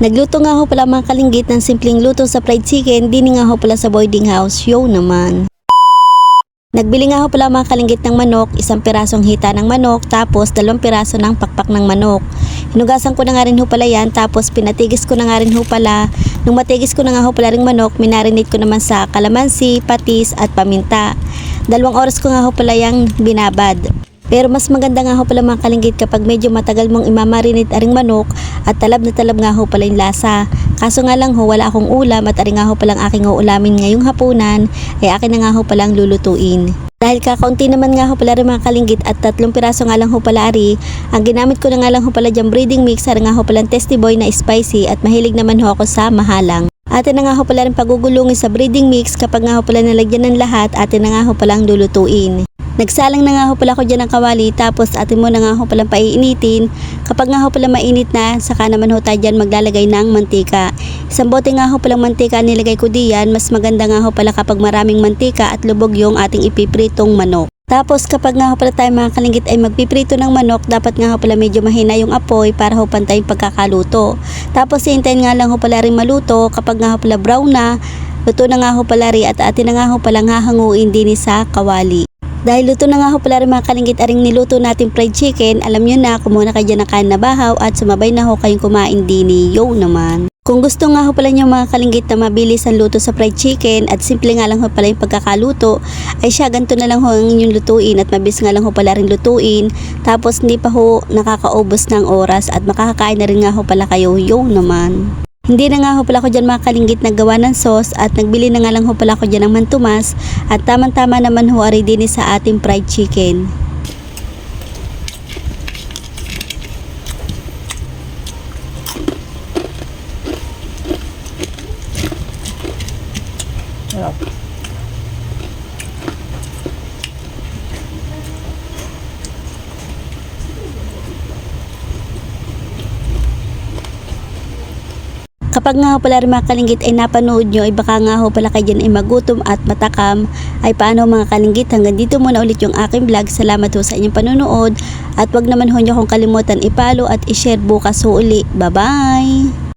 Nagluto nga ho pala mga kalinggit ng simpleng luto sa fried chicken, din nga ho pala sa boarding house, yo naman. Nagbili nga ho pala mga kalinggit ng manok, isang pirasong hita ng manok, tapos dalawang piraso ng pakpak ng manok. Hinugasan ko na nga rin ho pala yan, tapos pinatigis ko na nga rin ho pala. Nung matigis ko na nga ho pala ring manok, minarinate ko naman sa kalamansi, patis at paminta. Dalawang oras ko nga ho pala yung binabad. Pero mas maganda nga ho pala mga kalinggit kapag medyo matagal mong imamarinate aring manok at talab na talab nga ho pala yung lasa. Kaso nga lang ho, wala akong ulam at aring nga ho palang aking uulamin ngayong hapunan ay akin na nga ho palang lulutuin. Dahil kakaunti naman nga ho pala rin mga kalinggit at tatlong piraso nga lang ho pala ari, ang ginamit ko na nga lang ho pala dyan breeding mix, ari nga ho palang testy boy na spicy at mahilig naman ho ako sa mahalang. Atin na nga ho pala rin pagugulungin sa breeding mix kapag nga ho pala nalagyan ng lahat, atin na nga ho palang lulutuin. Nagsalang na nga ho pala ko dyan ng kawali tapos atin mo na nga ho palang paiinitin. Kapag nga ho pala mainit na, saka naman ho tayo dyan maglalagay ng mantika. Isang bote nga ho palang mantika nilagay ko diyan, mas maganda nga ho pala kapag maraming mantika at lubog yung ating ipipritong manok. Tapos kapag nga ho pala tayo mga kalinggit ay magpiprito ng manok, dapat nga ho pala medyo mahina yung apoy para ho pantay yung pagkakaluto. Tapos hintayin nga lang ho pala rin maluto, kapag nga ho pala brown na, luto na nga ho pala rin at atin na nga ho palang hahanguin din sa kawali. Dahil luto na nga ho pala rin mga kalinggit aring niluto natin fried chicken, alam nyo na kumuha na kayo ng kain na bahaw at sumabay na ho kayong kumain dini, yo naman. Kung gusto nga ho pala nyo mga kalinggit na mabilis ang luto sa fried chicken at simple nga lang ho pala yung pagkakaluto, ay siya ganito na lang ho ang inyong lutuin at mabilis nga lang ho pala rin lutuin. Tapos hindi pa ho nakakaubos ng oras at makakakain na rin nga ho pala kayo, yo naman. Hindi na nga ho pala ko dyan mga kalinggit naggawa ng sauce at nagbili na nga lang ho pala ko dyan ng mantumas at tamang-tama naman ho ari din sa ating fried chicken. Kapag nga ho pala mga kalinggit ay napanood nyo ay baka nga ho pala kayo dyan ay magutom at matakam. Ay paano mga kalinggit hanggang dito muna ulit yung aking vlog. Salamat ho sa inyong panonood. At wag naman ho nyo kong kalimutan ipalo at ishare bukas ho uli. Bye bye